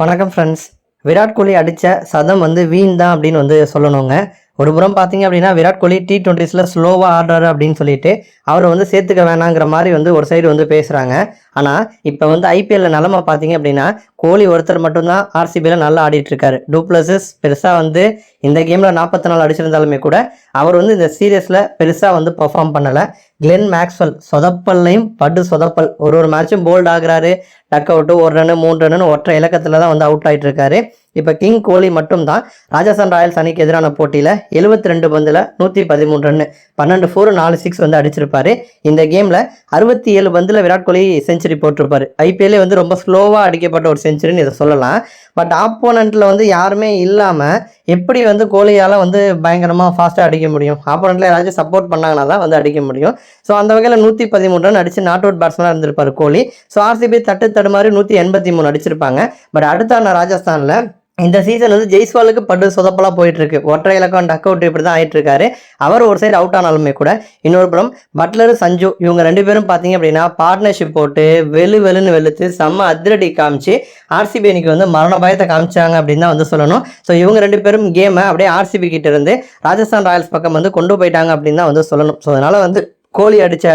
வணக்கம் ஃப்ரெண்ட்ஸ் விராட் கோலி அடித்த சதம் வந்து வீண் தான் அப்படின்னு வந்து சொல்லணுங்க. ஒரு புறம் பார்த்தீங்க அப்படின்னா விராட் கோலி டி டுவெண்ட்டிஸில் ஸ்லோவாக ஆடுறாரு அப்படின்னு சொல்லிட்டு அவரை வந்து சேர்த்துக்க வேணாங்கிற மாதிரி வந்து ஒரு சைடு வந்து பேசுகிறாங்க ஆனால் இப்போ வந்து ஐபிஎல்ல நிலமை பார்த்தீங்க அப்படின்னா கோலி ஒருத்தர் மட்டும்தான் ஆர்சிபியில் நல்லா ஆடிட்டுருக்காரு டூ டூப்ளஸஸ் பெருசாக வந்து இந்த கேமில் நாற்பத்தி நாலு அடிச்சிருந்தாலுமே கூட அவர் வந்து இந்த சீரியஸில் பெருசாக வந்து பெர்ஃபார்ம் பண்ணலை. கிளென் மேக்ஸ்வெல் சொதப்பல்லையும் படு சொதப்பல். ஒரு ஒரு மேட்சும் போல்ட் ஆகுறாரு. டக் அவுட்டு ஒரு ரன்னு மூணு ரன்னு ஒற்றை இலக்கத்தில் தான் வந்து அவுட் ஆகிட்டு இருக்காரு இப்போ கிங் கோலி மட்டும்தான் ராஜஸ்தான் ராயல்ஸ் அணிக்கு எதிரான போட்டியில் எழுபத்தி ரெண்டு பந்தில் நூற்றி பதிமூணு ரன்னு பன்னெண்டு ஃபோர் நாலு சிக்ஸ் வந்து அடிச்சிருப்பாரு. இந்த கேமில் அறுபத்தி ஏழு பந்தில் விராட் கோலி செஞ்சுரி போட்டிருப்பாரு. ஐபிஎல்லே வந்து ரொம்ப ஸ்லோவாக அடிக்கப்பட்ட ஒரு செஞ்சுரின்னு இதை சொல்லலாம். பட் ஆப்போனண்ட்டில் வந்து யாருமே இல்லாமல் எப்படி வந்து கோலியால் வந்து பயங்கரமாக ஃபாஸ்ட்டாக அடிக்க முடியும்? ஆப்போனண்ட்டில் யாராச்சும் சப்போர்ட் பண்ணாங்கன்னா தான் வந்து அடிக்க முடியும். ஸோ அந்த வகையில் நூற்றி பதிமூணு ரன் அடிச்சு நாட் அவுட் பேட்ஸ்மனாக இருந்திருப்பார் கோலி. ஸோ ஆர்சிபி தட்டு தடுமாறி நூற்றி எண்பத்தி மூணு அடிச்சிருப்பாங்க. பட் அடுத்த ஆன ராஜஸ்தானில் இந்த சீசன் வந்து ஜெய்ஸ்வாலுக்கு படு சொதப்பலாக போயிட்டு இருக்கு ஒற்றை இலக்கம் டக் அவுட் இப்படி தான் ஆயிட்டு இருக்காரு அவர் ஒரு சைடு அவுட் ஆனாலுமே கூட. இன்னொரு புறம் பட்லர் சஞ்சு இவங்க ரெண்டு பேரும் பார்த்தீங்க அப்படின்னா பார்ட்னர்ஷிப் போட்டு வெளு வெளுன்னு வெளுத்து செம்ம அதிரடி காமிச்சு ஆர்சிபி இன்னைக்கு வந்து மரண பயத்தை காமிச்சாங்க அப்படின்னு தான் வந்து சொல்லணும். ஸோ இவங்க ரெண்டு பேரும் கேமை அப்படியே ஆர்சிபி கிட்ட இருந்து ராஜஸ்தான் ராயல்ஸ் பக்கம் வந்து கொண்டு போயிட்டாங்க அப்படின்னு தான் வந்து சொல்லணும். ஸோ அதனால வந்து கோலி அடித்த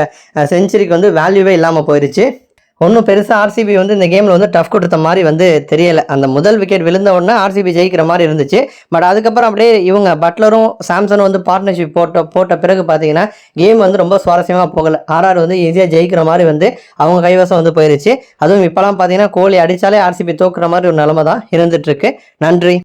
செஞ்சுரிக்கு வந்து வேல்யூவே இல்லாமல் போயிடுச்சு ஒன்றும் பெருசாக ஆர்சிபி வந்து இந்த கேமில் வந்து டஃப் கொடுத்த மாதிரி வந்து தெரியலை. அந்த முதல் விக்கெட் விழுந்த உடனே ஆர்சிபி ஜெயிக்கிற மாதிரி இருந்துச்சு. பட் அதுக்கப்புறம் அப்படியே இவங்க பட்லரும் சாம்சனும் வந்து பார்ட்னர்ஷிப் போட்ட போட்ட பிறகு பார்த்தீங்கன்னா கேம் வந்து ரொம்ப சுவாரஸ்யமாக போகலை. ஆர்ஆர் வந்து ஈஸியாக ஜெயிக்கிற மாதிரி வந்து அவங்க கைவசம் வந்து போயிருச்சு. அதுவும் இப்போலாம் பார்த்தீங்கன்னா கோலி அடித்தாலே ஆர்சிபி தோக்குற மாதிரி ஒரு நிலமை தான் இருந்துகிட்ருக்கு நன்றி.